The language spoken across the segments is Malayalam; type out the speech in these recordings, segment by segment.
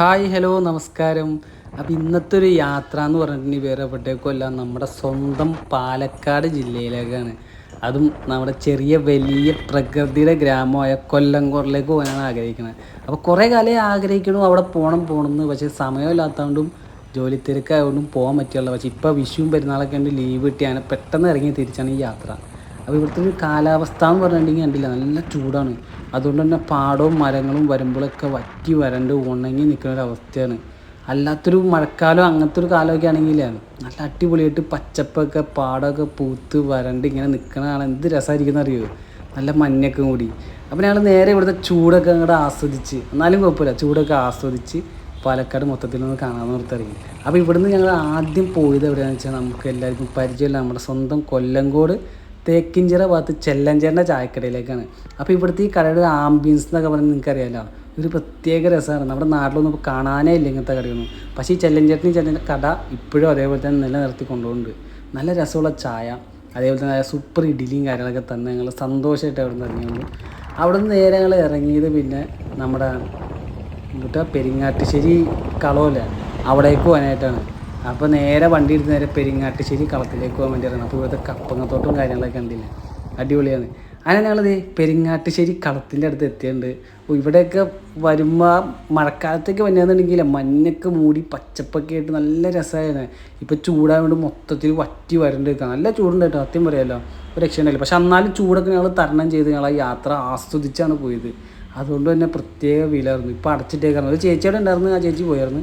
ഹായ് ഹലോ നമസ്കാരം. അപ്പോൾ ഇന്നത്തെ ഒരു യാത്ര എന്ന് പറഞ്ഞിട്ടുണ്ടെങ്കിൽ വേറെ എവിടേക്കുമല്ല നമ്മുടെ സ്വന്തം പാലക്കാട് ജില്ലയിലേക്കാണ്. അതും നമ്മുടെ ചെറിയ വലിയ പ്രകൃതിയുടെ ഗ്രാമമായ കൊല്ലംകോറിലേക്ക് പോകാനാണ് ആഗ്രഹിക്കുന്നത് അപ്പോൾ കുറേ കാലം ആഗ്രഹിക്കണം അവിടെ പോകണം പോകണമെന്ന് പക്ഷേ സമയമില്ലാത്തതുകൊണ്ടും ജോലി തിരക്കായതുകൊണ്ടും പോകാൻ പറ്റുള്ളൂ പക്ഷേ ഇപ്പോൾ വിഷുവും പെരുന്നാളൊക്കെ ഉണ്ട് ലീവ് കിട്ടിയാണ് പെട്ടെന്ന് ഇറങ്ങി തിരിച്ചാണ് ഈ യാത്ര. അപ്പോൾ ഇവിടുത്തെ കാലാവസ്ഥ എന്ന് പറഞ്ഞിട്ടുണ്ടെങ്കിൽ കണ്ടില്ല നല്ല ചൂടാണ്. അതുകൊണ്ട് തന്നെ പാടവും മരങ്ങളും വരുമ്പോഴൊക്കെ വറ്റി വരണ്ട് ഉണങ്ങി നിൽക്കുന്ന ഒരു അവസ്ഥയാണ്. അല്ലാത്തൊരു മഴക്കാലം അങ്ങനത്തെ ഒരു കാലമൊക്കെ ആണെങ്കിൽ നല്ല അടിപൊളിയായിട്ട് പച്ചപ്പൊക്കെ പാടമൊക്കെ പൂത്ത് വരണ്ട് ഇങ്ങനെ നിൽക്കണതാണ് എന്ത് രസമായിരിക്കും അറിയോ? നല്ല മഞ്ഞൊക്കെ കൂടി അപ്പോൾ ഞങ്ങൾ നേരെ ഇവിടുത്തെ ചൂടൊക്കെ അങ്ങോട്ട് ആസ്വദിച്ച് എന്നാലും കുഴപ്പമില്ല ചൂടൊക്കെ ആസ്വദിച്ച് പാലക്കാട് മൊത്തത്തിൽ നിന്ന് കാണാമെന്ന് ഓർത്തിറങ്ങി. അപ്പോൾ ഇവിടുന്ന് ഞങ്ങൾ ആദ്യം പോയത് എവിടെയാണെന്ന് വെച്ചാൽ നമുക്ക് എല്ലാവർക്കും പരിചയമില്ല നമ്മുടെ സ്വന്തം കൊല്ലങ്കോട് തേക്കിഞ്ചിറ ഭാഗത്ത് ചെല്ലഞ്ചേറിന്റെ ചായക്കടയിലേക്കാണ്. അപ്പോൾ ഇവിടുത്തെ ഈ കടയുടെ ആംബിയൻസ് എന്നൊക്കെ പറഞ്ഞാൽ നിങ്ങൾക്ക് അറിയാമല്ലോ ഒരു പ്രത്യേക രസമാണ്. നമ്മുടെ നാട്ടിലൊന്നും ഇപ്പോൾ കാണാനേ ഇല്ല ഇങ്ങനത്തെ കടയൊന്നും. പക്ഷേ ഈ ചെല്ലഞ്ചേട്ടനും ചെല്ലുന്ന കട ഇപ്പോഴും അതേപോലെ തന്നെ നിലനിർത്തി കൊണ്ടുപോകുന്നുണ്ട്. നല്ല രസമുള്ള ചായ അതേപോലെ തന്നെ സൂപ്പർ ഇഡ്ഡലിയും കാര്യങ്ങളൊക്കെ തന്നെ ഞങ്ങൾ സന്തോഷമായിട്ട് അവിടെ നിന്ന് ഇറങ്ങിയുള്ളൂ അവിടെ നിന്ന് നേരെ ഞങ്ങൾ ഇറങ്ങിയത് പിന്നെ നമ്മുടെ എന്നിട്ട് പെരിങ്ങാട്ടുശ്ശേരി കളമല്ല അവിടേക്ക് പോകാനായിട്ടാണ്. അപ്പോൾ നേരെ വണ്ടി എടുത്ത് നേരെ പെരിങ്ങാട്ടുശ്ശേരി കളത്തിലേക്ക് പോകാൻ വേണ്ടിയിട്ടാണ് അപ്പോൾ ഇവിടുത്തെ കപ്പങ്ങത്തോട്ടും കാര്യങ്ങളൊക്കെ കണ്ടില്ല? അടിപൊളിയാണ്. അങ്ങനെ ഞങ്ങളത് പെരിങ്ങാട്ടുശ്ശേരി കളത്തിന്റെ അടുത്ത് എത്തിയിട്ടുണ്ട്. ഇവിടെയൊക്കെ വരുമ്പോൾ മഴക്കാലത്തേക്ക് വന്നതെന്നുണ്ടെങ്കിൽ മഞ്ഞൊക്കെ മൂടി പച്ചപ്പൊക്കെ ആയിട്ട് നല്ല രസമായിരുന്നു. ഇപ്പോൾ ചൂടായതുകൊണ്ട് മൊത്തത്തിൽ വറ്റി വരേണ്ടി നിൽക്കാം നല്ല ചൂടുണ്ട് കേട്ടോ സത്യം പറയാമല്ലോ ഒരു രക്ഷയുണ്ടായില്ല പക്ഷെ എന്നാലും ചൂടൊക്കെ ഞങ്ങൾ തരണം ചെയ്ത് ഞങ്ങൾ ആ യാത്ര ആസ്വദിച്ചാണ് പോയത്. അതുകൊണ്ട് തന്നെ പ്രത്യേക വിലയായിരുന്നു ഇപ്പോൾ അടച്ചിട്ടേക്കായിരുന്നു ഒരു ചേച്ചിയുടെ ഉണ്ടായിരുന്നു ആ ചേച്ചി പോയായിരുന്നു.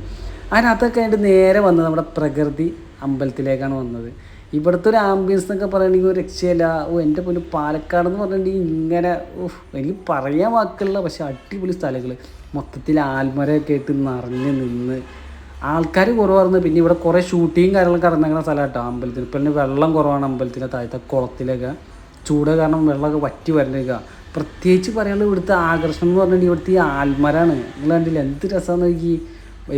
അതിനകത്തൊക്കെ ആയിട്ട് നേരെ വന്നത് നമ്മുടെ പ്രകൃതി അമ്പലത്തിലേക്കാണ് വന്നത്. ഇവിടുത്തെ ഒരു ആംബിയൻസ് എന്നൊക്കെ പറയുകയാണെങ്കിൽ ഒരു രക്ഷയില്ല. ഓ എന്റെ പോലും പാലക്കാട് എന്ന് പറഞ്ഞിട്ടുണ്ടെങ്കിൽ ഇങ്ങനെ എനിക്ക് പറയാൻ വാക്കുള്ള പക്ഷെ അടിപൊളി സ്ഥലങ്ങൾ മൊത്തത്തിൽ ആൽമരയൊക്കെ ആയിട്ട് നിറഞ്ഞ് നിന്ന് ആൾക്കാർ കുറവായിരുന്നു. പിന്നെ ഇവിടെ കുറേ ഷൂട്ടിങ് കാര്യങ്ങളൊക്കെ ഇറങ്ങുന്ന കേട്ടോ അമ്പലത്തിൽ പിന്നെ വെള്ളം കുറവാണ് അമ്പലത്തിന്റെ താഴത്തെ കുളത്തിലൊക്കെ. ചൂട് കാരണം വെള്ളമൊക്കെ വറ്റി വരണ്ടേക്കുക പ്രത്യേകിച്ച് പറയാനുള്ളത് ഇവിടുത്തെ ആകർഷണം എന്ന് പറഞ്ഞിട്ടുണ്ടെങ്കിൽ ഇവിടുത്തെ ഈ ആൽമരാണ്. നിങ്ങൾ കണ്ടില്ല? എന്ത് രസമാണെന്ന് നോക്കി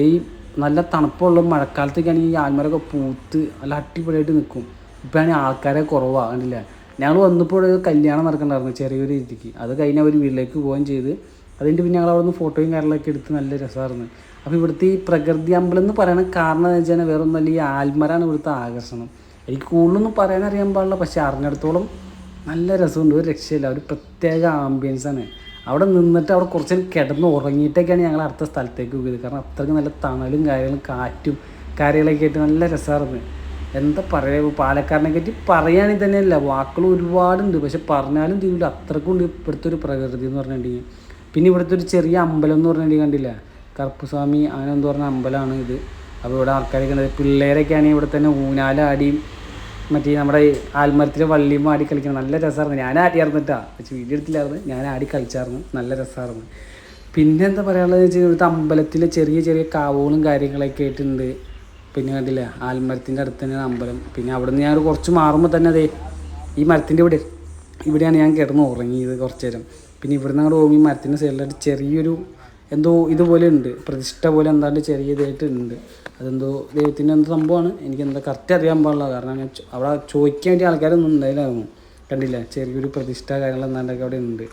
ഈ നല്ല തണുപ്പുള്ള മഴക്കാലത്തൊക്കെ ആണെങ്കിൽ ഈ ആൽമരമൊക്കെ പൂത്ത് നല്ല അടിപൊളിയായിട്ട് നിൽക്കും ഇപ്പോഴാണെങ്കിൽ ആൾക്കാരെ കുറവാണ് കണ്ടില്ല? ഞങ്ങൾ വന്നപ്പോൾ കല്യാണം നടക്കണ്ടായിരുന്നു ചെറിയൊരു രീതിക്ക്. അത് കഴിഞ്ഞ് അവർ വീട്ടിലേക്ക് പോവുകയും ചെയ്ത്. അതിന്റെ പിന്നെ ഞങ്ങൾ അവിടെ നിന്ന് ഫോട്ടോയും കാര്യങ്ങളൊക്കെ എടുത്ത് നല്ല രസമായിരുന്നു. അപ്പോൾ ഇവിടുത്തെ ഈ പ്രകൃതി അമ്പലം എന്ന് പറയുന്ന കാരണം എന്ന് വെച്ചാൽ വേറെ ഒന്നല്ല ഈ ആൽമരാണ് ഇവിടുത്തെ ആകർഷണം. എനിക്ക് കൂടുതലൊന്നും പറയാൻ അറിയാൻ പാടില്ല പക്ഷെ അറിഞ്ഞിടത്തോളം നല്ല രസമുണ്ട്. ഒരു രക്ഷയില്ല. ഒരു പ്രത്യേക ആംബിയൻസാണ് അവിടെ നിന്നിട്ട് അവിടെ കുറച്ച് കിടന്ന് ഉറങ്ങിയിട്ടൊക്കെയാണ് ഞങ്ങൾ അടുത്ത സ്ഥലത്തേക്ക് പോയത്. കാരണം അത്രയ്ക്ക് നല്ല തണലും കാര്യങ്ങളും കാറ്റും കാര്യങ്ങളൊക്കെ ആയിട്ട് നല്ല രസമായിരുന്നു. എന്താ പറയുക പാലക്കാരനെ പറ്റി പറയുകയാണെങ്കിൽ തന്നെയല്ല വാക്കുകൾ ഒരുപാടുണ്ട്. പക്ഷെ പറഞ്ഞാലും തീരില്ല. അത്രക്കും ഉണ്ട് ഇവിടുത്തെ ഒരു പ്രകൃതി എന്ന് പറഞ്ഞിട്ടുണ്ടെങ്കിൽ. പിന്നെ ഇവിടുത്തെ ഒരു ചെറിയ അമ്പലം എന്ന് പറഞ്ഞിട്ടുണ്ടെങ്കിൽ കണ്ടില്ല? കറുപ്പുസ്വാമി അങ്ങനെ എന്ന് പറഞ്ഞ അമ്പലമാണ് ഇത്. അപ്പോൾ ഇവിടെ ആൾക്കാരൊക്കെ ഉണ്ട്. പിള്ളേരൊക്കെ ആണെങ്കിൽ ഇവിടെ തന്നെ ഊനാലാടി മറ്റേ നമ്മുടെ ഈ ആൽമരത്തിലെ വള്ളിയും ആടി കളിക്കണം നല്ല രസമായിരുന്നു. ഞാൻ ആടിയായിരുന്നിട്ടാ പക്ഷെ വീഡിയോ എടുത്തില്ലായിരുന്നു. ഞാൻ ആടി കളിച്ചായിരുന്നു. നല്ല രസമായിരുന്നു. പിന്നെ എന്താ പറയാനുള്ളത് വെച്ചാൽ ഇവിടുത്തെ അമ്പലത്തിലെ ചെറിയ ചെറിയ കാവുകളും കാര്യങ്ങളൊക്കെ ആയിട്ടുണ്ട്. പിന്നെ കണ്ടില്ല? ആൽമരത്തിന്റെ അടുത്ത് തന്നെയാണ് അമ്പലം. പിന്നെ അവിടെ നിന്ന് ഞാൻ കുറച്ച് മാറുമ്പോൾ തന്നെ അതെ ഈ മരത്തിന്റെ ഇവിടെ ഇവിടെയാണ് ഞാൻ കിടന്ന് ഉറങ്ങിയത് കുറച്ച് നേരം. പിന്നെ ഇവിടുന്ന് അങ്ങോട്ട് പോകുമ്പോൾ ഈ മരത്തിന്റെ സൈഡിലായിട്ട് ചെറിയൊരു എന്തോ ഇതുപോലെ ഉണ്ട്. പ്രതിഷ്ഠ പോലെ എന്താണ്ട് ചെറിയ ഇതായിട്ട് ഉണ്ട്. അതെന്തോ ദൈവത്തിന്റെ എന്തോ സംഭവമാണ്. എനിക്ക് എന്താ കറക്റ്റ് അറിയാൻ പാടില്ല. കാരണം ഞാൻ അവിടെ ചോദിക്കാൻ വേണ്ടി ആൾക്കാരൊന്നും ഉണ്ടായില്ലായിരുന്നു. കണ്ടില്ല? ചെറിയൊരു പ്രതിഷ്ഠ കാര്യങ്ങൾ എന്താണ്ടൊക്കെ അവിടെ ഉണ്ട്.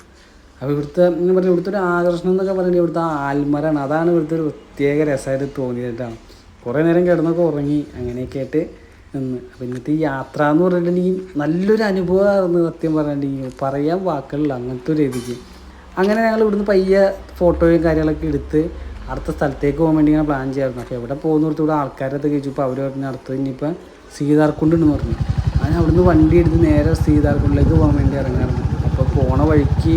അപ്പോൾ ഇവിടുത്തെ എന്ന് പറഞ്ഞാൽ ഇവിടുത്തെ ഒരു ആകർഷണം എന്നൊക്കെ പറയുന്നത് ഇവിടുത്തെ ആൽമരാണ്. അതാണ് ഇവിടുത്തെ ഒരു പ്രത്യേക രസമായിട്ട് തോന്നിയിട്ടാണ് കുറേ നേരം കിടന്നൊക്കെ ഉറങ്ങി അങ്ങനെയൊക്കെ ആയിട്ട് നിന്ന്. അപ്പോൾ ഇന്നത്തെ ഈ യാത്ര എന്ന് പറഞ്ഞിട്ടുണ്ടെങ്കിൽ നല്ലൊരു അനുഭവമായിരുന്നു സത്യം പറഞ്ഞിട്ടുണ്ടെങ്കിൽ. പറയാൻ വാക്കുകളില്ല. അങ്ങനത്തെ ഒരു രീതിക്ക്. അങ്ങനെ ഞങ്ങൾ ഇവിടുന്ന് പയ്യെ ഫോട്ടോയും കാര്യങ്ങളൊക്കെ എടുത്ത് അടുത്ത സ്ഥലത്തേക്ക് പോകാൻ വേണ്ടി ഇങ്ങനെ പ്ലാൻ ചെയ്യായിരുന്നു. അപ്പോൾ എവിടെ പോകുന്നിടത്ത് ഇവിടെ ആൾക്കാരൊക്കെ കഴിച്ചപ്പോൾ അവർ പറഞ്ഞ അടുത്ത് ഇനിയിപ്പോൾ സീതാർക്കുണ്ടെന്ന് പറഞ്ഞു. അങ്ങനെ അവിടുന്ന് വണ്ടി എടുത്ത് നേരെ സീതാർക്കുണ്ടിലേക്ക് പോകാൻ വേണ്ടി ഇറങ്ങാറുണ്ട് അപ്പോൾ പോണ വഴിക്ക്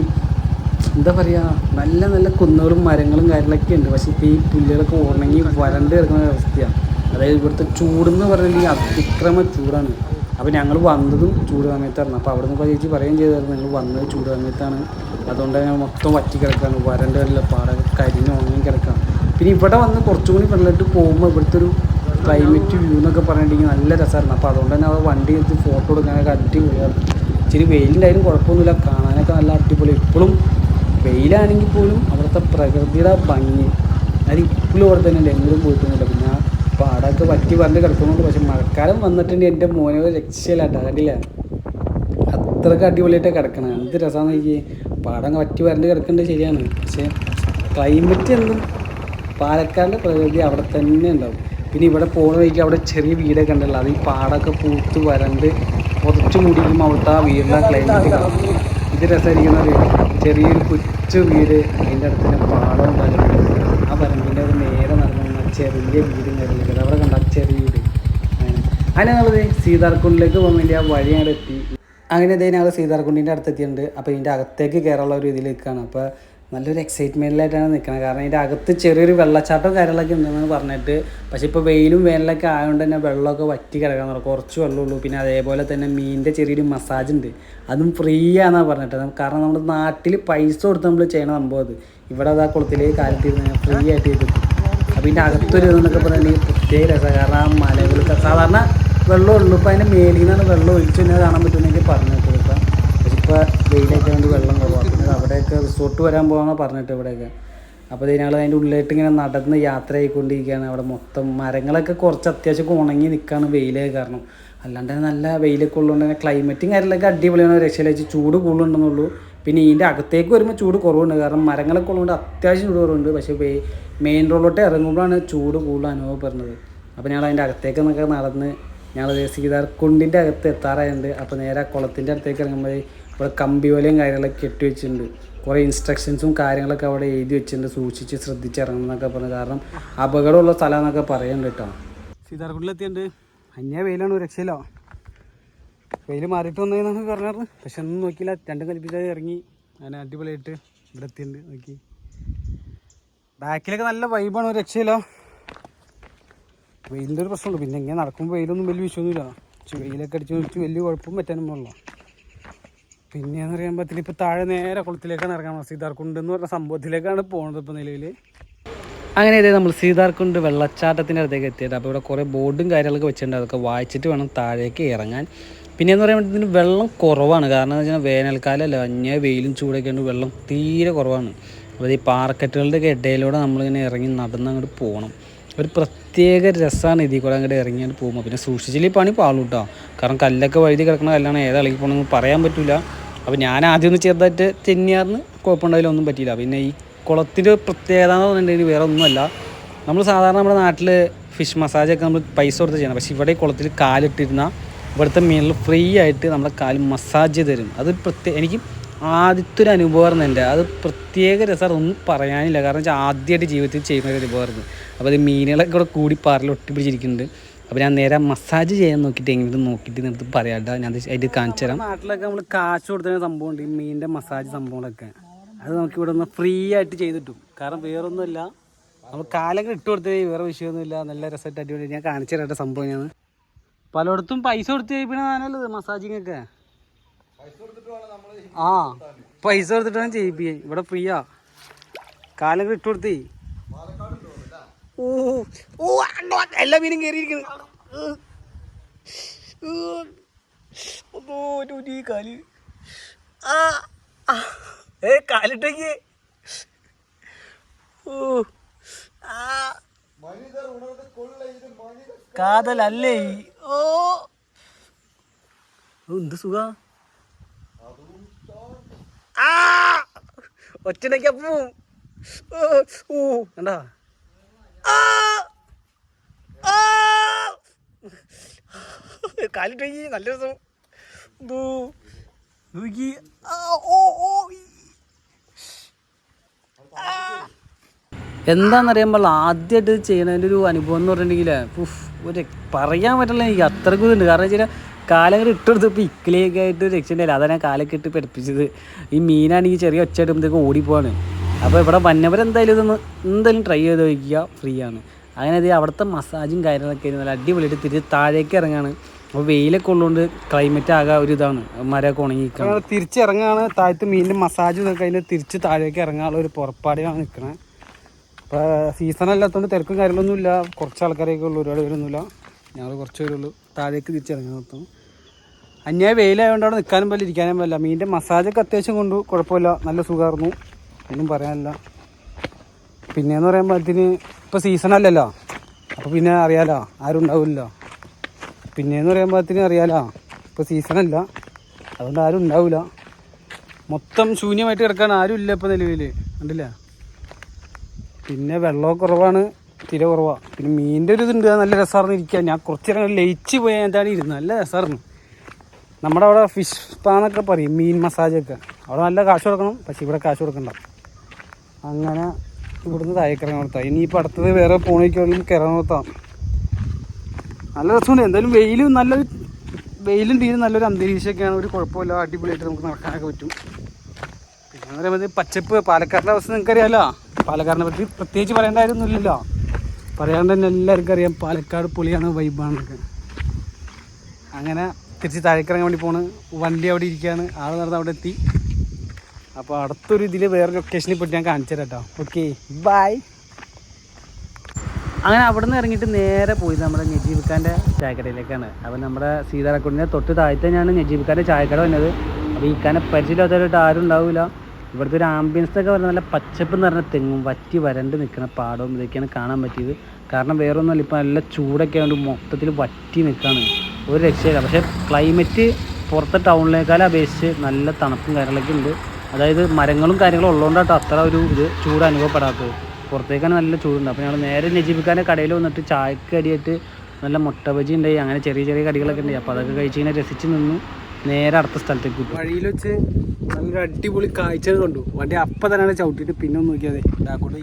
എന്താ പറയുക നല്ല നല്ല കുന്നുകളും മരങ്ങളും കാര്യങ്ങളൊക്കെ ഉണ്ട്. പക്ഷേ ഇപ്പോൾ ഈ പുല്ലുകളൊക്കെ ഉണങ്ങി വരണ്ട് കിടക്കുന്ന അവസ്ഥയാണ്. അതായത് ഇവിടുത്തെ ചൂടെന്ന് പറഞ്ഞിട്ടുണ്ടെങ്കിൽ അതിക്രമ ചൂടാണ്. അപ്പോൾ ഞങ്ങൾ വന്നതും ചൂട് സമയത്തായിരുന്നു അപ്പോൾ അവിടെ നിന്ന് ചേച്ചി പറയുകയും ചെയ്തായിരുന്നു ഞങ്ങൾ വന്നത് ചൂട് സമയത്താണ് അതുകൊണ്ട് ഞങ്ങൾ മൊത്തം വറ്റി കിടക്കാണ് വരണ്ട് വരില്ല. പാടെ കരിഞ്ഞ് ഉണങ്ങി കിടക്കാം. പിന്നെ ഇവിടെ വന്ന് കുറച്ചും കൂടി വെള്ളമായിട്ട് പോകുമ്പോൾ ഇവിടുത്തെ ഒരു ക്ലൈമറ്റ് വ്യൂ എന്നൊക്കെ പറഞ്ഞിട്ടുണ്ടെങ്കിൽ നല്ല രസമായിരുന്നു. അപ്പോൾ അതുകൊണ്ട് തന്നെ അവിടെ വണ്ടി എടുത്ത് ഫോട്ടോ എടുക്കാനൊക്കെ അടിപൊളിയായിരുന്നു ഇച്ചിരി വെയിലുണ്ടായാലും കുഴപ്പമൊന്നുമില്ല. കാണാനൊക്കെ നല്ല അടിപൊളി. ഇപ്പോഴും വെയിലാണെങ്കിൽ പോലും അവിടുത്തെ പ്രകൃതിയുടെ ഭംഗി അത് ഇപ്പോഴും അവിടെ തന്നെ ഉണ്ട്. എങ്ങനെയും പോയിട്ടൊന്നുമില്ല. പിന്നെ ആ പാടമൊക്കെ വറ്റി പറഞ്ഞ് കിടക്കുന്നുണ്ട്. പക്ഷെ മഴക്കാലം വന്നിട്ടുണ്ട്. എന്റെ മോനെ രക്ഷയില്ല കണ്ടില്ല? അത്രയ്ക്ക് അടിപൊളിയായിട്ട് കിടക്കണം. എന്ത് രസമാണെന്ന് എനിക്ക് പാടം വറ്റി വരണ്ട് കിടക്കേണ്ടത് ശരിയാണ്. പക്ഷേ ക്ലൈമറ്റ് എന്തും? പാലക്കാടിന്റെ പ്രകൃതി അവിടെ തന്നെ ഉണ്ടാവും. പിന്നെ ഇവിടെ പോകുന്ന വഴിക്ക് അവിടെ ചെറിയ വീടൊക്കെ ഉണ്ടല്ലോ. അത് ഈ പാടമൊക്കെ പൂത്ത് വരണ്ട് പുതച്ച് മുടിക്കുമ്പോൾ അവിടുത്തെ ആ വീടിന്റെ ക്ലൈമറ്റ് ഇത് രസമായിരിക്കുന്നത് ചെറിയൊരു കൊച്ചു വീട് അതിന്റെ അടുത്ത് തന്നെ പാടം കാര്യങ്ങളും ആ പറമ്പിന്റെ ഒരു നേരെ ചെറിയ വീടും കാര്യങ്ങളൊക്കെ അവിടെ കണ്ട ചെറിയ വീട്. അങ്ങനെ. ഞങ്ങളത് സീതാർകുണ്ടിലേക്ക് പോകാൻ വേണ്ടി ആ വഴി ഞങ്ങൾ എത്തി. അങ്ങനെ ഇതേ ഞങ്ങൾ സീതാർകുണ്ടിന്റെ അടുത്തെത്തിയിട്ടുണ്ട് അപ്പോൾ ഇതിന്റെ അകത്തേക്ക് കയറാനുള്ള ഒരു ഇതിലേക്കാണ് അപ്പോൾ നല്ലൊരു എക്സൈറ്റ്മെന്റിലായിട്ടാണ് നിൽക്കുന്നത്. കാരണം ഇതിന്റെ അകത്ത് ചെറിയൊരു വെള്ളച്ചാട്ടം കാര്യങ്ങളൊക്കെ ഉണ്ടെന്ന് പറഞ്ഞിട്ട്. പക്ഷേ ഇപ്പോൾ വെയിലും വേനലൊക്കെ ആയതുകൊണ്ട് തന്നെ വെള്ളമൊക്കെ വറ്റി കിടക്കാൻ തുടങ്ങും. കുറച്ച് വെള്ളമുള്ളൂ പിന്നെ അതേപോലെ തന്നെ മീനിന്റെ ചെറിയൊരു മസാജ് ഉണ്ട്. അതും ഫ്രീ ആണെന്നാണ് പറഞ്ഞിട്ട് കാരണം നമ്മുടെ നാട്ടിൽ പൈസ കൊടുത്ത് നമ്മൾ ചെയ്യണ സംഭവം അത്. ഇവിടെ അത് ആ കുളത്തിലേക്ക് കാലത്തിരുന്ന് ഫ്രീ ആയിട്ട് ചെയ്ത് അപ്പോൾ ഇതിന്റെ അകത്തൊരു ഇതെന്നൊക്കെ പറഞ്ഞിട്ടുണ്ടെങ്കിൽ പ്രത്യേക രസമാണ്. കാരണം ആ മലകളൊക്കെ സാധാരണ വെള്ളം ഉള്ളൂ. ഇപ്പോൾ അതിന്റെ മേലിൽ നിന്നാണ് വെള്ളം ഒഴിച്ചു തന്നെ കാണാൻ പറ്റുമെന്നെങ്കിൽ പറഞ്ഞിട്ട് കൊടുക്കാം പക്ഷെ ഇപ്പോൾ വെയിലൊക്കെ കൊണ്ട് വെള്ളം കുറവാണ്. പിന്നെ അവിടെയൊക്കെ റിസോർട്ട് വരാൻ പോകാമെന്ന് പറഞ്ഞിട്ട് ഇവിടെയൊക്കെ. അപ്പോൾ ഞങ്ങൾ അതിന്റെ ഉള്ളിലായിട്ട് ഇങ്ങനെ നടന്ന് യാത്ര ആയിക്കൊണ്ടിരിക്കുകയാണ്. അവിടെ മൊത്തം മരങ്ങളൊക്കെ കുറച്ച് അത്യാവശ്യം ഉണങ്ങി നിൽക്കുകയാണ് വെയിലേ കാരണം. അല്ലാണ്ട് നല്ല വെയിലൊക്കെ ഉള്ളതുകൊണ്ട് തന്നെ ക്ലൈമറ്റും കാര്യങ്ങളൊക്കെ അടിപൊളിയാണ്. രക്ഷയിലേക്ക് ചൂട് കൂടുതലുണ്ടെന്നുള്ളൂ. പിന്നെ ഇതിന്റെ അകത്തേക്ക് വരുമ്പോൾ ചൂട് കുറവുണ്ട്. കാരണം മരങ്ങളൊക്കെ ഉള്ളതുകൊണ്ട് അത്യാവശ്യം ചൂട് കുറവുണ്ട്. പക്ഷേ മെയിൻ റോഡിലോട്ട് ഇറങ്ങുമ്പോഴാണ് ചൂട് കൂടുതൽ അനുഭവപ്പെടുന്നത്. അപ്പോൾ ഞങ്ങൾ അതിന്റെ അകത്തേക്ക് നിന്നൊക്കെ നടന്ന് ഞങ്ങൾ സീതാർ കുണ്ടിന്റെ അകത്ത് എത്താറായുണ്ട്. അപ്പോൾ നേരെ കുളത്തിന്റെ അടുത്തേക്ക് ഇറങ്ങുമ്പോൾ ഇവിടെ കമ്പി വലയും കാര്യങ്ങളൊക്കെ കെട്ടി വെച്ചിട്ടുണ്ട്. കുറേ ഇൻസ്ട്രക്ഷൻസും കാര്യങ്ങളൊക്കെ അവിടെ എഴുതി വെച്ചിട്ടുണ്ട്. സൂക്ഷിച്ച് ശ്രദ്ധിച്ചിറങ്ങണം എന്നൊക്കെ പറഞ്ഞു. കാരണം അപകടമുള്ള സ്ഥലം എന്നൊക്കെ പറയുന്നുണ്ട് കേട്ടോ. സീതാർകുണ്ടിലെത്തിയുണ്ട് അന്യ വെയിലാണ് ഒരു രക്ഷയില്ല. വെയിൽ മാറിയിട്ട് വന്നതെന്നാണ് പറഞ്ഞത്. പക്ഷെ ഒന്നും നോക്കിയില്ല. രണ്ടും കൽപ്പിച്ചാൽ ഇറങ്ങി. അങ്ങനെ അടിപൊളിയായിട്ട് ഇവിടെ എത്തിയിട്ടുണ്ട്. നോക്കി. ബാക്കിലൊക്കെ നല്ല വൈബാണ് ഒരു രക്ഷയില്ല. വെയിലിന്റെ ഒരു പ്രശ്നമുണ്ട്. പിന്നെ ഇങ്ങനെ നടക്കുമ്പോൾ വെയിലൊന്നും വലിയ വിഷയമൊന്നുമില്ല. വെയിലൊക്കെ അടിച്ച് വെച്ച് വലിയ കുഴപ്പം പറ്റാനും പിന്നെയെന്ന് പിന്നെയെന്ന് പറ്റില്ല. ഇപ്പോൾ താഴെ നേരെ കുളത്തിലേക്കാണ് ഇറങ്ങാൻ സീതാർക്കുണ്ട് എന്ന് പറഞ്ഞ സംഭവത്തിലേക്കാണ് പോകുന്നത് ഇപ്പോൾ നിലവിൽ. അങ്ങനെ ഇതേ നമ്മൾ സീതാർക്കുണ്ട് വെള്ളച്ചാട്ടത്തിന്റെ അടുത്തേക്ക് എത്തിയത് അപ്പോൾ ഇവിടെ കുറേ ബോർഡും കാര്യങ്ങളൊക്കെ വെച്ചിട്ടുണ്ട്. അതൊക്കെ വായിച്ചിട്ട് വേണം താഴേക്ക് ഇറങ്ങാൻ. പിന്നെ എന്ന് പറയുമ്പോൾ ഇതിന് വെള്ളം കുറവാണ്. കാരണം എന്ന് വെച്ചാൽ വേനൽക്കാലമല്ല അന്യ വെയിലും ചൂടൊക്കെ വെള്ളം തീരെ കുറവാണ്. അപ്പോൾ ഈ പാറക്കെട്ടുകളുടെ ഒക്കെ ഇടയിലൂടെ നമ്മളിങ്ങനെ ഇറങ്ങി നടന്ന് അങ്ങോട്ട് പോകണം ഒരു പ്രത്യേക രസമാണ് ഇതിൽ കൂടെ അങ്ങോട്ട് ഇറങ്ങിയാൽ പോകുമ്പോൾ പിന്നെ സൂക്ഷിച്ചില്ലേ പണി പാളും കേട്ടോ കാരണം കല്ലൊക്കെ വഴുതി കിടക്കുന്ന കല്ലാണ്. ഏതാ ഇളകി പോകണമെന്ന് പറയാൻ പറ്റില്ല അപ്പോൾ ഞാൻ ആദ്യം ഒന്ന് ചെറുതായിട്ട് തെന്നിയാർന്ന് കുഴപ്പമുണ്ടായാലും ഒന്നും പറ്റിയില്ല. പിന്നെ ഈ കുളത്തിന്റെ പ്രത്യേകത എന്ന് പറഞ്ഞിട്ടുണ്ടെങ്കിൽ വേറെ ഒന്നുമല്ല. നമ്മൾ സാധാരണ നമ്മുടെ നാട്ടിൽ ഫിഷ് മസാജൊക്കെ നമ്മൾ പൈസ കൊടുത്ത് ചെയ്യണം. പക്ഷേ ഇവിടെ കുളത്തിൽ കാലിട്ടിരുന്ന ഇവിടുത്തെ മീനിൽ ഫ്രീ ആയിട്ട് നമ്മളെ കാൽ മസാജ് തരും. അത് പ്രത്യേക എനിക്ക് ആദ്യത്തെ ഒരു അനുഭവമായിരുന്നു എന്റെ. അത് പ്രത്യേക രസമാണ്. ഒന്നും പറയാനില്ല. കാരണം വെച്ചാൽ ആദ്യമായിട്ട് ജീവിതത്തിൽ ചെയ്യുന്ന ഒരു അനുഭവമായിരുന്നു അപ്പോൾ അത് മീനുകളൊക്കെ ഇവിടെ കൂടി പാറിൽ ഒട്ടിപ്പിടിച്ചിരിക്കുന്നുണ്ട്. അപ്പോൾ ഞാൻ നേരെ മസാജ് ചെയ്യാൻ നോക്കിയിട്ട് എങ്ങനെ നോക്കിയിട്ട് നിർത്തി പറയാട്ടോ ഞാൻ അത് അതിന്റെ കാണിച്ചു തരാം. നാട്ടിലൊക്കെ നമ്മൾ കാശ് കൊടുത്ത സംഭവമുണ്ട്. ഈ മീനിന്റെ മസാജ് സംഭവങ്ങളൊക്കെ. അത് നമുക്ക് ഇവിടെ നിന്ന് ഫ്രീ ആയിട്ട് ചെയ്തിട്ടും കാരണം വേറൊന്നുമില്ല. നമ്മൾ കാലൊക്കെ ഇട്ട് കൊടുത്തേ വേറെ വിഷയമൊന്നുമില്ല. നല്ല രസമായിട്ട് അടിപൊളി ഞാൻ കാണിച്ചു തരാട്ടെ സംഭവം ഞാൻ. പലയിടത്തും പൈസ കൊടുത്ത് ചെയ്യിപ്പിക്കണതാണല്ലോ മസാജിങ് ഒക്കെ? ആ പൈസ കൊടുത്തിട്ടാണ് ചെയ്യിപ്പിക്കുക ഇവിടെ ഫ്രീയാ കാലൊക്കെ ഇട്ട് കൊടുത്തി. ഓ എല്ലാ മീനും കയറിയിരിക്കുന്നു കാൽ. ആ. ഏ കാലിട്ടേക്ക്. ഓ ആ. ഈ? ഓ. ഓ, എന്ത് സുഖ? ഒറ്റയ്ക്കപ്പൂ ഓ കണ്ടാ? ആ. കാലിട്ടേക്ക് നല്ല രസം. നോക്കി. ഓ ഓ. എന്താണെന്നറിയാമ്പോൾ ആദ്യമായിട്ട് ചെയ്യണതിന്റെ ഒരു അനുഭവം എന്ന് പറഞ്ഞിട്ടുണ്ടെങ്കിൽ ഒരു പറയാൻ പറ്റില്ല എനിക്ക് അത്രയ്ക്കും ഇതുണ്ട്. കാരണം വെച്ചാൽ കാലങ്ങൾ ഇട്ടെടുത്തപ്പോൾ ഇക്കിലേക്ക് ആയിട്ട് രക്ഷയുണ്ടായില്ല അതാണ് ഞാൻ കാലൊക്കെ ഇട്ട് പഠിപ്പിച്ചത്. ഈ മീനാണെങ്കിൽ ചെറിയ ഒച്ച ഇടുമ്പോഴത്തേക്കും ഓടിപ്പോവാണ് അപ്പോൾ ഇവിടെ വന്നവരെന്തായാലും ഇതൊന്ന് എന്തായാലും ട്രൈ ചെയ്ത് നോക്കുക ഫ്രീ ആണ്. അങ്ങനെ ഇത് അവിടുത്തെ മസാജും കാര്യങ്ങളൊക്കെ ആയിരുന്നു. നല്ല അടിപൊളിയായിട്ട് തിരിച്ച് താഴേക്ക് ഇറങ്ങാണ്. അപ്പോൾ വെയിലൊക്കെ ഉള്ളതുകൊണ്ട് ക്ലൈമറ്റ് ആകെ ഒരു ഇതാണ്. മരമൊക്കെ ഉണങ്ങിയിരിക്കണം. തിരിച്ചിറങ്ങാണ് താഴത്ത് മീനിന്റെ മസാജ് ഇതൊക്കെ അതിന്റെ തിരിച്ച് താഴേക്ക് ഇറങ്ങാനുള്ള ഒരു പുറപ്പാടിലാണ് നിൽക്കണത് ഇപ്പോൾ സീസൺ അല്ലാത്തതുകൊണ്ട് തിരക്കും കുറച്ച് ആൾക്കാരെയൊക്കെ ഉള്ളൂ. ഒരുപാട് പേരൊന്നുമില്ല ഞങ്ങൾ കുറച്ച് പേരുള്ളൂ താഴേക്ക് തിരിച്ചിറങ്ങി നിർത്തും അന്യായ വെയിലായതുകൊണ്ട് അവിടെ നിൽക്കാനും പറ്റില്ല ഇരിക്കാനും പറ്റില്ല. മീനിന്റെ മസാജൊക്കെ അത്യാവശ്യം കൊണ്ടു. കുഴപ്പമില്ല. നല്ല സുഖമായിരുന്നു ഒന്നും പറയാനില്ല. പിന്നെയെന്ന് പറയുമ്പോൾ അതിന് ഇപ്പോൾ സീസൺ അല്ലല്ലോ അപ്പോൾ പിന്നെ അറിയാലോ ആരും ഉണ്ടാവില്ല പിന്നെയെന്ന് പറയുമ്പോൾ അതിന് അറിയാലോ ഇപ്പോൾ അല്ല അതുകൊണ്ട് ആരും ഉണ്ടാവില്ല. മൊത്തം ശൂന്യമായിട്ട് കിടക്കാൻ ആരും ഇല്ല ഇപ്പോൾ നിലവിൽ കണ്ടില്ല? പിന്നെ വെള്ളമൊക്കെ കുറവാണ് തിര കുറവാണ് പിന്നെ മീനിന്റെ ഒരു ഇതുണ്ട് നല്ല രസമായിരുന്നു ഇരിക്കാൻ ഞാൻ കുറച്ച് നേരം ലയിച്ച് പോയാൽ എന്താണ് ഇരുന്നത് നല്ല രസമായിരുന്നു. നമ്മുടെ അവിടെ ഫിഷ് പാന്നൊക്കെ പറയും മീൻ മസാജൊക്കെ അവിടെ നല്ല കാശ് കൊടുക്കണം പക്ഷേ ഇവിടെ കാശ് കൊടുക്കണ്ട. അങ്ങനെ ഇവിടുന്ന് താഴേക്കിറങ്ങാൻ കൊടുത്താൽ ഇനിയിപ്പോൾ അടുത്തത് വേറെ പോണിക്കുള്ള കയറാൻ നല്ല രസമുണ്ട്. എന്തായാലും വെയിലും നല്ലൊരു വെയിലും തീരും നല്ലൊരു അന്തരീക്ഷമൊക്കെയാണ്. ഒരു കുഴപ്പമില്ല. അടിപൊളിയായിട്ട് നമുക്ക് നടക്കാനൊക്കെ പറ്റും. പിന്നെ പറയുമ്പോൾ പച്ചപ്പ് പാലക്കാടിന്റെ അവസ്ഥ നിങ്ങൾക്കറിയാമല്ലോ പാലക്കാടിനെ പറ്റി പ്രത്യേകിച്ച് പറയേണ്ട കാര്യമൊന്നുമില്ലല്ലോ. പറയാണ്ട് തന്നെ എല്ലാവർക്കും അറിയാം പാലക്കാട് പൊളിയാണ് വൈബാണ് അങ്ങനെ തിരിച്ച് താഴേക്കിറങ്ങാൻ വേണ്ടി പോണ്. വണ്ടി അവിടെ ഇരിക്കുകയാണ്. ആൾ നടന്ന് അവിടെ എത്തി. അപ്പോൾ അടുത്തൊരു ഇതിൽ വേറെ ലൊക്കേഷനിൽ പോയിട്ട് ഞാൻ കാണിച്ചു തരാം കേട്ടോ ഓക്കെ ബൈ അങ്ങനെ അവിടെ നിന്ന് ഇറങ്ങിയിട്ട് നേരെ പോയി നമ്മുടെ നജീബ് ചായക്കടയിലേക്കാണ്. അപ്പോൾ നമ്മുടെ സീതാറക്കുണ്ടിന്റെ തൊട്ട് താഴത്തെ ഞാൻ നജീബ് ചായക്കട വന്നത്. അപ്പോൾ ഈ ഖാനെ പരിചയമില്ലാത്തവരായിട്ട് ആരും ഉണ്ടാവില്ല ഇവിടുത്തെ ഒരു ആംബിയൻസ് ഒക്കെ പറഞ്ഞാൽ നല്ല പച്ചപ്പ് എന്ന് പറഞ്ഞ തെങ്ങും വറ്റി വരണ്ട് നിൽക്കുന്ന പാടവും ഇതൊക്കെയാണ് കാണാൻ പറ്റിയത്. കാരണം വേറൊന്നുമല്ല ഇപ്പോൾ നല്ല ചൂടൊക്കെ ആയതുകൊണ്ട് മൊത്തത്തിൽ വറ്റി നിൽക്കുകയാണ് ഒരു രക്ഷയില്ല. പക്ഷേ ക്ലൈമറ്റ് പുറത്തെ ടൗണിലേക്കാളും അപേക്ഷിച്ച് നല്ല തണുപ്പും കാര്യങ്ങളൊക്കെ ഉണ്ട്. അതായത് മരങ്ങളും കാര്യങ്ങളും ഉള്ളതുകൊണ്ടാട്ടോ അത്ര ഒരു ഇത് ചൂട് അനുഭവപ്പെടാത്തത്. പുറത്തേക്കാണ് നല്ല ചൂടുണ്ട്. അപ്പോൾ ഞങ്ങൾ നേരെ നജീബിക്കാന്റെ കടയിൽ വന്നിട്ട് ചായക്ക് അടിയായിട്ട് നല്ല മുട്ട ബജി ഉണ്ടായി. അങ്ങനെ ചെറിയ ചെറിയ കടികളൊക്കെ ഉണ്ടായി. അപ്പോൾ അതൊക്കെ കഴിച്ച് ഇങ്ങനെ രസിച്ച് നിന്നു. നേരെ അടുത്ത സ്ഥലത്തേക്ക് കിട്ടും. വഴിയിൽ വെച്ച് നല്ലൊരു അടിപൊളി കാഴ്ചകൾ കണ്ടു. വണ്ടി അപ്പം തന്നെയാണ് ചവിട്ടിയിട്ട് പിന്നെ ഒന്ന് നോക്കിയാതെ ഇതാക്കോട്ടെ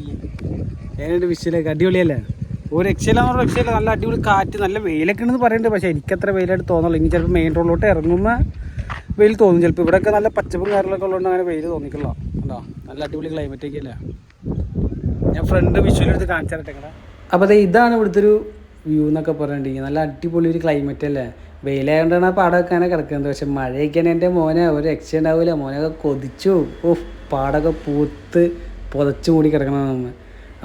ഏതാണ്ട് വിഷയിലേക്ക് അടിപൊളിയല്ലേ? ഒരു രക്ഷയിലാണ് പറഞ്ഞ രക്ഷയില്ല നല്ല അടിപൊളി കാറ്റ് നല്ല വെയിലൊക്കെ ഉണ്ടെന്ന് പറയുന്നുണ്ട് പക്ഷേ എനിക്കത്ര വെയിലായിട്ട് തോന്നുള്ളൂ ഇനി ചിലപ്പോൾ മെയിൻ റോഡിലോട്ട് ഇറങ്ങുന്ന വെയിൽ തോന്നും. ചിലപ്പോൾ ഇവിടെയൊക്കെ നല്ല പച്ചപ്പും കാര്യങ്ങളൊക്കെ ഉള്ളതുകൊണ്ട് അങ്ങനെ വെയിൽ തോന്നിക്കല്ലോ. ഉണ്ടോ നല്ല അടിപൊളി ക്ലൈമറ്റ് ഒക്കെ അല്ലേ ഞാൻ ഫ്രണ്ട് വിഷ്വലെടുത്ത് കാണിച്ചു തരട്ടെ അപ്പോൾ അതെ ഇതാണ് ഇവിടുത്തെ ഒരു വ്യൂ എന്നൊക്കെ പറഞ്ഞിട്ടുണ്ടെങ്കിൽ നല്ല അടിപൊളി ഒരു ക്ലൈമറ്റ് അല്ലേ? വെയിലായതുകൊണ്ടാണ് ആ പാടമൊക്കെ അങ്ങനെ കിടക്കുന്നത്. പക്ഷെ മഴയൊക്കെയാണ് എന്റെ മോനെ ഒരു രക്ഷ ഉണ്ടാവില്ല മോനൊക്കെ കൊതിച്ചു. ഓ പാടമൊക്കെ പൂത്ത് പുതച്ചു മൂടി കിടക്കണം നമ്മ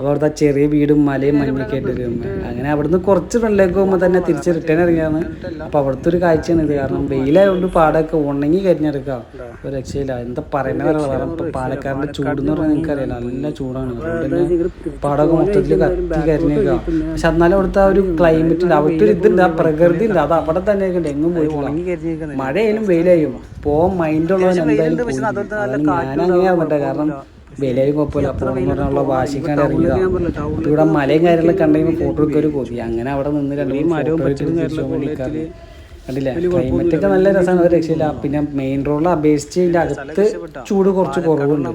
അപ്പോൾ അവിടുത്തെ ആ ചെറിയ വീടും മലയും മഞ്ഞൊക്കെ ആയിട്ട് അങ്ങനെ അവിടുന്ന് കുറച്ച് ഫ്രണ്ടിലേക്ക് പോകുമ്പോൾ തന്നെ തിരിച്ച് റിട്ടേൺ ഇറങ്ങിയാണ് അപ്പോൾ അവിടുത്തെ ഒരു കാഴ്ചയാണ് ഇത്. കാരണം വെയിലായതുകൊണ്ട് പാടമൊക്കെ ഉണങ്ങി കരിഞ്ഞെടുക്കാം. ഒരു രക്ഷയില്ല. എന്താ പറയുന്ന കാരണം ഇപ്പോൾ പാലക്കാടിന്റെ ചൂട് എന്ന് പറഞ്ഞാൽ നിങ്ങൾക്ക് അറിയാം നല്ല ചൂടാണ്. അതുകൊണ്ട് പാടമൊക്കെ മൊത്തത്തിൽ കത്തി കരിഞ്ഞേക്കാം. പക്ഷെ എന്നാലും അവിടുത്തെ ആ ഒരു ക്ലൈമറ്റ് ഉണ്ട് അവിടുത്തെ ഒരു ഇതുണ്ട്. ആ പ്രകൃതി ഉണ്ട് അത് അവിടെ തന്നെ ഉണ്ട്. എങ്ങും പോയിട്ടില്ല. മഴയായാലും വെയിലായും. പോകാൻ മൈൻഡ് ഉള്ളവൻ എന്തായാലും കേട്ടോ കാരണം വെയിലായാലും കുഴപ്പമില്ല. പോകണമെന്ന് പറഞ്ഞുള്ള വാശിക്കാണ്ട് ഇറങ്ങിയതാണ് ഇവിടെ മലയും കാര്യങ്ങളൊക്കെ കണ്ടെങ്കിൽ ഫോട്ടോ ഒക്കെ ഒരു കൊതി. അങ്ങനെ അവിടെ നിന്ന് രണ്ട് മരവും photo കണ്ടില്ല? ക്ലൈമറ്റ് ഒക്കെ നല്ല രസമാണ്. ഒരു രക്ഷയില്ല. പിന്നെ മെയിൻ റോഡിൽ അപേക്ഷിച്ച് അതിന്റെ അകത്ത് ചൂട് കുറച്ച് കുറവുണ്ട്.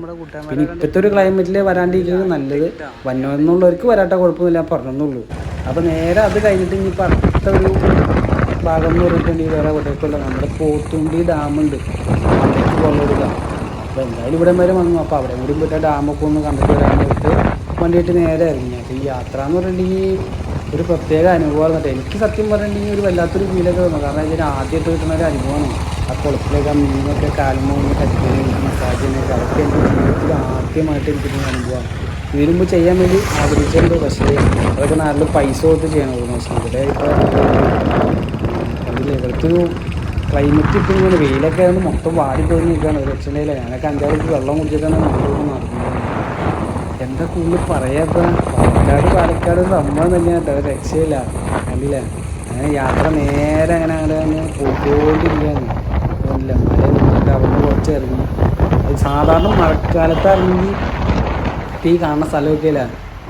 പിന്നെ ഇപ്പോഴത്തെ ഒരു ക്ലൈമറ്റിൽ വരാണ്ടിരിക്കുന്നത് നല്ലത് വന്നോന്നുള്ളവർക്ക് വരാട്ട കുഴപ്പമൊന്നുമില്ല പറഞ്ഞെന്നുള്ളൂ. അപ്പോൾ നേരെ അത് കഴിഞ്ഞിട്ട് ഇനിയിപ്പോൾ അടുത്ത ഒരു ഭാഗം എന്ന് പറഞ്ഞിട്ടുണ്ടെങ്കിൽ വേറെ എവിടേക്കുള്ള നമ്മുടെ പോത്തുണ്ടി ഡാമുണ്ട് അവിടേക്ക് അപ്പോൾ എന്തായാലും ഇവിടെ വരെ വന്നു. അപ്പോൾ അവിടെ കൂടി പോയിട്ട് ഡാമൊക്കെ ഒന്ന് കണ്ടിട്ട് വരാനായിട്ട് വണ്ടിയിട്ട് നേരെ ഇറങ്ങി. അപ്പോൾ ഈ യാത്ര എന്ന് പറഞ്ഞിട്ടുണ്ടെങ്കിൽ ഒരു പ്രത്യേക അനുഭവമാണ് കേട്ടോ. എനിക്ക് സത്യം പറഞ്ഞിട്ടുണ്ടെങ്കിൽ ഒരു വല്ലാത്തൊരു ഫീലൊക്കെ വന്നു കാരണം ഇതിന് ആദ്യമായിട്ട് കിട്ടുന്ന ഒരു അനുഭവമാണ്. ആ കുളത്തിലേക്ക് ആ മീനൊക്കെ കാൽമൂന്ന് മസാജ് മസാജിനൊക്കെ അതൊക്കെ എന്റെ ജീവിതത്തിൽ ആദ്യമായിട്ട് എനിക്ക് കിട്ടുന്ന അനുഭവമാണ്. ഇതിനു മുമ്പ് ചെയ്യാൻ വേണ്ടി ആഗ്രഹിച്ചിട്ടുണ്ട്. പക്ഷേ അതൊക്കെ നല്ല പൈസ കൊടുത്ത് ചെയ്യണം പക്ഷേ ഇവിടെ ഇപ്പോൾ അതിൽ ഒരു ക്ലൈമറ്റ് ഇപ്പം ഇങ്ങനെ വെയിലൊക്കെ ആയിരുന്നു മൊത്തം വാടി പോയി നിൽക്കുകയാണ് ഒരു ലക്ഷണയിലെ ഞാനൊക്കെ അഞ്ചാറ് വെള്ളം കുടിച്ചിട്ടാണ് മുന്നോട്ട് നടക്കുന്നത്. എന്താ കൂടുതൽ പറയാ ഇപ്പം? പാലക്കാട് പാലക്കാട് സംഭവം തന്നെയാണ് കേട്ടോ. രക്ഷയില്ല. കണ്ടില്ല? അങ്ങനെ യാത്ര നേരെ അങ്ങനെ അങ്ങനെ തന്നെ പോയിക്കൊണ്ടിരിക്കുകയാണ്. കണ്ടില്ല മഴ നിന്നിട്ട് അവിടെ കുറച്ച് ഇറങ്ങി. അത് സാധാരണ മഴക്കാലത്ത് ഇറങ്ങി ഈ കാണുന്ന സ്ഥലമൊക്കെ ഇല്ല.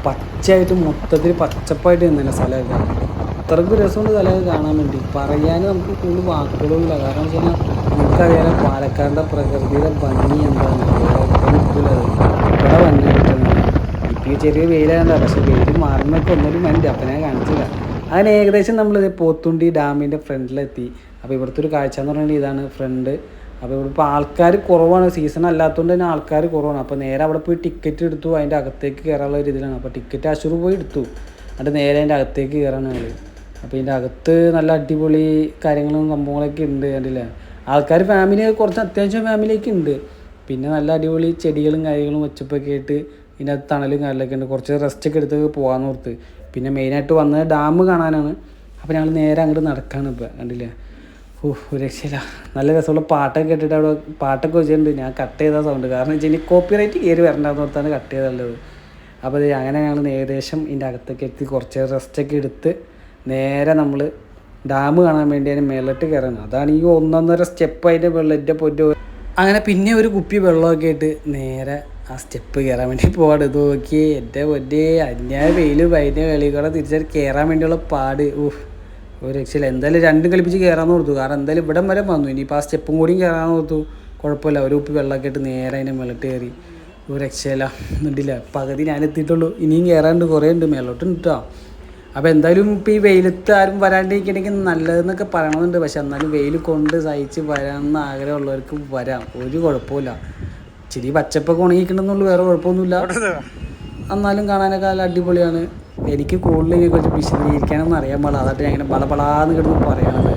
പച്ചയായിട്ട് മൊത്തത്തിൽ പച്ചപ്പായിട്ട് നിന്നില്ല സ്ഥലമൊക്കെ. അത്രയ്ക്ക് രസമുണ്ട് തല കാണാൻ വേണ്ടി. പറയാൻ നമുക്ക് കൂടുതൽ വാക്കുകളൊന്നുമില്ല. കാരണം വെച്ച് കഴിഞ്ഞാൽ നമുക്കറിയാം പാലക്കാടിന്റെ പ്രകൃതിയുടെ ഭംഗി എന്താണ്? വേറെ നിൽക്കില്ല അത്. ഇവിടെ വണ്ടി കിട്ടുന്നത് ഈ ചെറിയ വെയിലാണല്ലോ പക്ഷേ വെയിൽ മാറുന്നൊക്കെ ഒന്നൊരു മൈൻഡ് അപ്പം ഞാൻ കാണിച്ചില്ല. അങ്ങനെ ഏകദേശം നമ്മൾ പോത്തുണ്ടി ഡാമിന്റെ ഫ്രണ്ടിലെത്തി. അപ്പോൾ ഇവിടുത്തെ ഒരു കാഴ്ച എന്ന് പറഞ്ഞാൽ ഇതാണ് ഫ്രണ്ട്. അപ്പോൾ ഇവിടെ ഇപ്പോൾ ആൾക്കാർ കുറവാണ്. സീസൺ അല്ലാത്തതുകൊണ്ട് തന്നെ ആൾക്കാർ കുറവാണ്. അപ്പോൾ നേരെ അവിടെ പോയി ടിക്കറ്റ് എടുത്തു. അതിന്റെ അകത്തേക്ക് കയറാനുള്ള ഒരു ഇതിലാണ്. അപ്പോൾ ടിക്കറ്റ് അശൂർ പോയി എടുത്തു. എന്നിട്ട് നേരെ അതിന്റെ അകത്തേക്ക് ഞങ്ങൾ അപ്പോൾ ഇതിന്റെ അകത്ത് നല്ല അടിപൊളി കാര്യങ്ങളും സംഭവങ്ങളൊക്കെ ഉണ്ട് കണ്ടില്ലേ? ആൾക്കാർ ഫാമിലി കുറച്ച് അത്യാവശ്യം ഫാമിലിയൊക്കെ ഉണ്ട്. പിന്നെ നല്ല അടിപൊളി ചെടികളും കാര്യങ്ങളും ഒച്ചപ്പൊക്കെ ആയിട്ട് ഇതിന്റെ അകത്ത് തണലും കാര്യങ്ങളൊക്കെ ഉണ്ട്. കുറച്ച് റെസ്റ്റ് ഒക്കെ എടുത്ത് പോകാമെന്ന് ഓർത്ത്. പിന്നെ മെയിനായിട്ട് വന്നത് ഡാം കാണാനാണ്. അപ്പോൾ ഞങ്ങൾ നേരെ അങ്ങോട്ട് നടക്കാണ് ഇപ്പോൾ കണ്ടില്ലേ? ഓ രക്ഷയില്ല. നല്ല രസമുള്ള പാട്ടൊക്കെ കേട്ടിട്ട് അവിടെ പാട്ടൊക്കെ വെച്ചിട്ടുണ്ട്. ഞാൻ കട്ട് ചെയ്ത സൗണ്ട് കാരണം വെച്ചാൽ ഇനി കോപ്പി റൈറ്റ് കയറി വരണ്ടെന്ന് ഓർത്താണ് കട്ട് ചെയ്തുള്ളത് അപ്പോൾ അങ്ങനെ ഞങ്ങൾ ഏകദേശം ഇതിന്റെ അകത്തൊക്കെ എത്തി. കുറച്ച് റെസ്റ്റൊക്കെ എടുത്ത് നേരെ നമ്മൾ ഡാം കാണാൻ വേണ്ടി അതിന് മേളിട്ട് കയറണം അതാണ് ഈ ഒന്നൊന്നര സ്റ്റെപ്പ് അതിന്റെ വെള്ളത്തിന്റെ പൊറ്റോ അങ്ങനെ പിന്നെ ഒരു കുപ്പി വെള്ളമൊക്കെ ആയിട്ട് നേരെ ആ സ്റ്റെപ്പ് കയറാൻ വേണ്ടി പോവാണ്. ഇത് നോക്കി എന്റെ പൊന്നെ അന്യായ വെയിൽ അതിന്റെ വെളിയിൽ കൂടെ തിരിച്ചു കയറാൻ വേണ്ടിയുള്ള പാട്. ഊഹ് ഒരു രക്ഷയില്ല. എന്തായാലും രണ്ടും കളിപ്പിച്ച് കയറാൻ കൊടുത്തു കാരണം എന്തായാലും ഇവിടം വരെ വന്നു. ഇനിയിപ്പോൾ ആ സ്റ്റെപ്പും കൂടിയും കയറാൻ കൊടുത്തു കുഴപ്പമില്ല. ഒരു കുപ്പി വെള്ളമൊക്കെ ഇട്ട് നേരെ അതിനെ മേളിട്ട് കയറി ഒരു രക്ഷയില്ല. എന്നിട്ടില്ല പകുതി ഞാൻ എത്തിയിട്ടുള്ളൂ. ഇനിയും കയറാനുണ്ട് കുറേ ഉണ്ട്. മേലോട്ട് കേട്ടോ അപ്പോൾ എന്തായാലും ഇപ്പോൾ ഈ വെയിലത്ത് ആരും വരാണ്ടിരിക്കണമെങ്കിൽ നല്ലതെന്നൊക്കെ പറയണമെന്നുണ്ട് പക്ഷെ എന്നാലും വെയിൽ കൊണ്ട് സഹിച്ച് വരാമെന്ന് ആഗ്രഹമുള്ളവർക്ക് വരാം. ഒരു കുഴപ്പമില്ല ഇച്ചിരി പച്ചപ്പൊക്കെ ഉണങ്ങിയിട്ടുണ്ടെന്നുള്ളൂ. വേറെ കുഴപ്പമൊന്നുമില്ല. എന്നാലും കാണാനൊക്കെ നല്ല അടിപൊളിയാണ്. എനിക്ക് കൂടുതൽ ഇതിനെക്കുറിച്ച് വിശദീകരിക്കാനൊന്നും അറിയാൻ പാടില്ല. അതായിട്ട് ഞാൻ ഇങ്ങനെ ബളബളാന്ന് കിടന്ന് പറയണത്.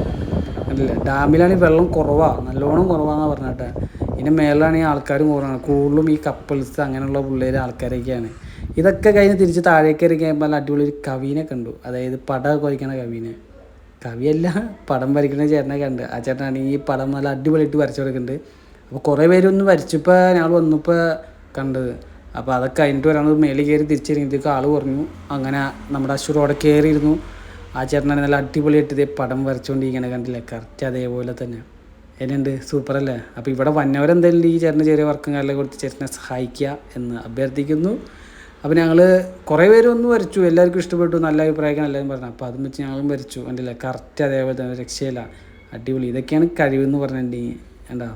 അല്ല ഡാമിലാണെങ്കിൽ വെള്ളം കുറവാണ് നല്ലോണം കുറവാണെന്നാണ് പറഞ്ഞിട്ട് ഇതിന്റെ മേലാണെങ്കിൽ ആൾക്കാരും കുറവാണ് കൂടുതലും ഈ കപ്പിൾസ് അങ്ങനെയുള്ള പിള്ളേർ ആൾക്കാരൊക്കെയാണ്. ഇതൊക്കെ കഴിഞ്ഞ് തിരിച്ച് താഴേക്ക് ഇറങ്ങി കഴിയുമ്പോൾ അടിപൊളി ഒരു കവീനെ കണ്ടു. അതായത് പടം വരയ്ക്കണ കവീനെ. കവിയല്ല പടം വരയ്ക്കുന്ന ചേട്ടനെ കണ്ട്. ആ ചേട്ടനാണെങ്കിൽ ഈ പടം നല്ല അടിപൊളിയായിട്ട് വരച്ചു കൊടുക്കുന്നുണ്ട് അപ്പോൾ കുറേ പേരൊന്ന് വരച്ചപ്പോൾ ഞങ്ങൾ വന്നപ്പോൾ കണ്ടത്. അപ്പോൾ അതൊക്കെ കഴിഞ്ഞിട്ട് വരാണത് മേളിൽ കയറി തിരിച്ചിറങ്ങിയത്തേക്ക് ആൾ കുറഞ്ഞു അങ്ങനെ നമ്മുടെ അശ്വറോടെ കയറിയിരുന്നു ആ ചേട്ടനാണ് നല്ല അടിപൊളിയായിട്ട് ഇതേ പടം വരച്ചുകൊണ്ടിരിക്കണ കണ്ടില്ലേ? കറക്റ്റ് അതേപോലെ തന്നെ. എന്നുണ്ട് സൂപ്പറല്ലേ അപ്പോൾ ഇവിടെ വന്നവരെന്തായാലും ഈ ചേട്ടന് ചെറിയ വർക്കും കാര്യങ്ങളൊക്കെ കൊടുത്ത് ചേട്ടനെ സഹായിക്കുക എന്ന് അഭ്യർത്ഥിക്കുന്നു. അപ്പോൾ ഞങ്ങൾ കുറേ പേര് ഒന്ന് വരച്ചു എല്ലാവർക്കും ഇഷ്ടപ്പെട്ടു. നല്ല അഭിപ്രായമൊക്കെ എല്ലാവരും പറഞ്ഞു അപ്പോൾ അതും വെച്ച് ഞങ്ങളും വരച്ചു കണ്ടില്ലേ? കറക്റ്റ് അതേപോലെ തന്നെ. രക്ഷയില്ല. അടിപൊളി. ഇതൊക്കെയാണ് കഴിവെന്ന് പറഞ്ഞിട്ടുണ്ടെങ്കിൽ. എന്താ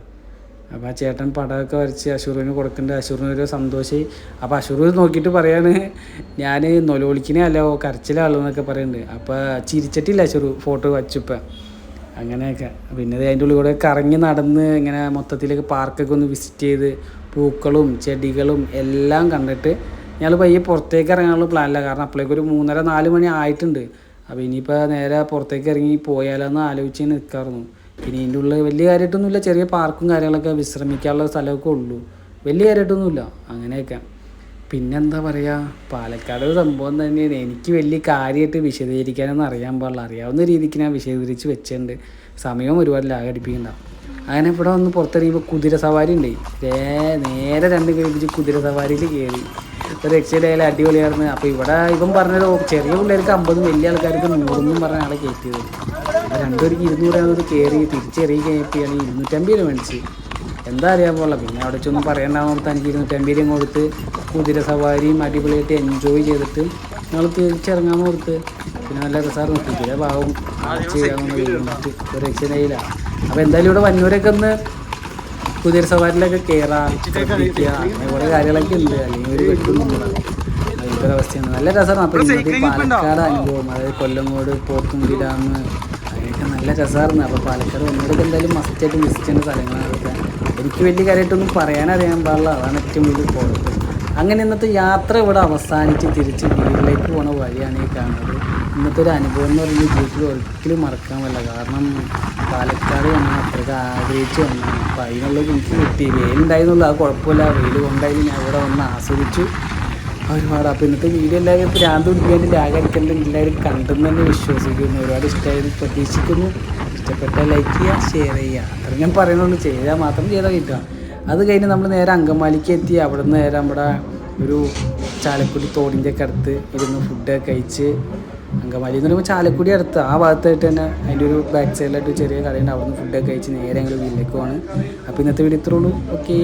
അപ്പോൾ ആ ചേട്ടൻ പടമൊക്കെ വരച്ച് അശൂറിന് കൊടുക്കേണ്ട അശൂറിന് ഒരു സന്തോഷമായി അപ്പോൾ അശൂർ നോക്കിയിട്ട് പറയാണ് ഞാൻ നൊലോളിക്കിനെ അല്ല കരച്ചിലാളെന്നൊക്കെ പറയുന്നുണ്ട് അപ്പോൾ ചിരിച്ചിട്ടില്ല അശൂർ ഫോട്ടോ വച്ചപ്പോൾ അങ്ങനെയൊക്കെ. പിന്നെ അതിന്റെ ഉള്ളിൽ കൂടെ കറങ്ങി നടന്ന് ഇങ്ങനെ മൊത്തത്തിലേക്ക് പാർക്കൊക്കെ ഒന്ന് വിസിറ്റ് ചെയ്ത് പൂക്കളും ചെടികളും എല്ലാം കണ്ടിട്ട് ഞങ്ങൾ പയ്യെ പുറത്തേക്ക് ഇറങ്ങാനുള്ള പ്ലാനില്ല കാരണം അപ്പോഴേക്ക് ഒരു മൂന്നര നാല് മണി ആയിട്ടുണ്ട്. അപ്പോൾ ഇനിയിപ്പോൾ നേരെ പുറത്തേക്ക് ഇറങ്ങി പോയാലോ എന്ന് ആലോചിച്ച് നിൽക്കാറുന്നു പിന്നെ ഇതിന്റെ ഉള്ളിൽ വലിയ കാര്യമായിട്ടൊന്നുമില്ല ചെറിയ പാർക്കും കാര്യങ്ങളൊക്കെ വിശ്രമിക്കാനുള്ള സ്ഥലമൊക്കെ ഉള്ളൂ. വലിയ കാര്യമായിട്ടൊന്നുമില്ല അങ്ങനെയൊക്കെ. പിന്നെന്താ പറയുക പാലക്കാട് സംഭവം തന്നെയാണ്. എനിക്ക് വലിയ കാര്യമായിട്ട് വിശദീകരിക്കാനൊന്നും അറിയാൻ പാടില്ല. അറിയാവുന്ന രീതിക്ക് ഞാൻ വിശദീകരിച്ച് വെച്ചിട്ടുണ്ട്. സമയവും ഒരുപാട് ലാഗടിപ്പിക്കണ്ട അങ്ങനെ ഇവിടെ വന്ന് പുറത്തിറങ്ങിയപ്പോൾ കുതിര സവാരി ഉണ്ടായി നേരെ രണ്ട് കഴിപ്പിച്ച് കുതിര സവാരിയിൽ കയറി ഒരു രക്ഷയിലായാലും അടിപൊളിയായിരുന്നു. അപ്പോൾ ഇവിടെ ഇവൻ പറഞ്ഞത് ചെറിയ പിള്ളേർക്ക് അമ്പതും വലിയ ആൾക്കാർക്ക് നൂറെന്നും പറഞ്ഞ ആളെ കയറ്റിയത്. അപ്പോൾ രണ്ടുപേർക്ക് ഇരുന്നൂറാമത് കയറി തിരിച്ചെറിയ കയറ്റിയാണ് ഇരുന്നൂറ്റമ്പത് രൂപ മേടിച്ച് എന്താ അറിയാൻ പോലെ പിന്നെ അവിടെ ചെന്ന് പറയണ്ടാവുന്ന എനിക്ക് ഇരുന്നൂറ്റമ്പത് രൂപ കൊടുത്ത് കുതിര സവാരിയും അടിപൊളിയായിട്ട് എൻജോയ് ചെയ്തിട്ട് ഞങ്ങൾ തിരിച്ചിറങ്ങാൻ കൊടുത്ത്. പിന്നെ നല്ല രസമായിരുന്നു. കുതിര പാവം ചെയ്യാമെന്ന് ഒരു രക്ഷയില്ല അപ്പോൾ എന്തായാലും ഇവിടെ വന്നൂരൊക്കെ ഒന്ന് കുതിര സവാരിലൊക്കെ കയറാം ശ്രദ്ധിക്കുക അങ്ങനെ കുറേ കാര്യങ്ങളൊക്കെ ഉണ്ട്. അല്ലെങ്കിൽ ഒരു വെട്ടുന്നില്ല അങ്ങനത്തെ ഒരു അവസ്ഥയാണ്. നല്ല രസമാണ്. അപ്പോൾ ഇന്നത്തെ പാലക്കാട് അനുഭവം. അതായത് കൊല്ലങ്കോട് പോത്തുണ്ടി ഡാം. അങ്ങനെയൊക്കെ നല്ല രസമായിരുന്നു. അപ്പോൾ പാലക്കാട് ഒന്നുകൂടെ എന്തായാലും മസ്റ്റായിട്ട് മിസ് ചെയ്യുന്ന സ്ഥലങ്ങളാണ്. അതൊക്കെ എനിക്ക് വലിയ കാര്യമായിട്ടൊന്നും പറയാനറിയാൻ പാടില്ല. അതാണ് ഏറ്റവും വലിയ കുഴപ്പം അങ്ങനെ ഇന്നത്തെ യാത്ര ഇവിടെ അവസാനിച്ച് തിരിച്ച് വീട്ടിലേക്ക് പോണ വഴിയാണ് ഈ കാണുന്നത്. ഇന്നത്തെ ഒരു അനുഭവം എന്ന് പറയുന്നത് ജീവിതത്തിൽ ഒരിക്കലും മറക്കാൻ പറ്റില്ല. കാരണം പാലക്കാട് ഞാൻ അത്രയ്ക്ക് ആഗ്രഹിച്ച് വന്നു. അപ്പോൾ അതിനുള്ളത് എനിക്ക് കിട്ടി. വെയിലുണ്ടായിരുന്നുള്ളൂ അത് കുഴപ്പമില്ല. വെയിൽ കൊണ്ടായാലും ഞാൻ ഇവിടെ വന്ന് ആസ്വദിച്ചു. ഒരുപാട്. അപ്പോൾ ഇന്നത്തെ വീഡിയോ എല്ലാവരും ഭ്രാന്ത് പിടിക്കാണ്ട് ലാഗടിക്കേണ്ട എല്ലാവരും കണ്ടെന്ന് തന്നെ വിശ്വസിക്കുന്നു. ഒരുപാട് ഇഷ്ടമായി പ്രതീക്ഷിക്കുന്നു. ഇഷ്ടപ്പെട്ട ലൈക്ക് ചെയ്യുക ഷെയർ ചെയ്യുക. അത്ര ഞാൻ പറയുന്നുള്ളൂ. ചെയ്താൽ മാത്രം ചെയ്താൽ കിട്ടുക. അത് കഴിഞ്ഞ് നമ്മൾ നേരെ അങ്കമാലിക്ക് എത്തി. അവിടെ നിന്ന് നേരെ നമ്മുടെ ഒരു ചാലക്കുടി തോടിന്റെ ഒക്കെ അടുത്ത് ഇരുന്ന് ഫുഡൊക്കെ കഴിച്ച് അങ്കമാലി എന്ന് പറയുമ്പോൾ ചാലക്കുടി അടുത്ത്. ആ ഭാഗത്തായിട്ട് തന്നെ അതിന്റെ ഒരു ബാക്ക് സൈഡിലായിട്ട് ചെറിയ കടയുണ്ട്. അവിടെ നിന്ന് ഫുഡൊക്കെ കഴിച്ച് നേരെ ഞങ്ങൾ വീട്ടിലേക്ക് പോവാണ്. അപ്പോൾ ഇന്നത്തെ വീട് ഇത്രയുള്ളൂ ഓക്കെ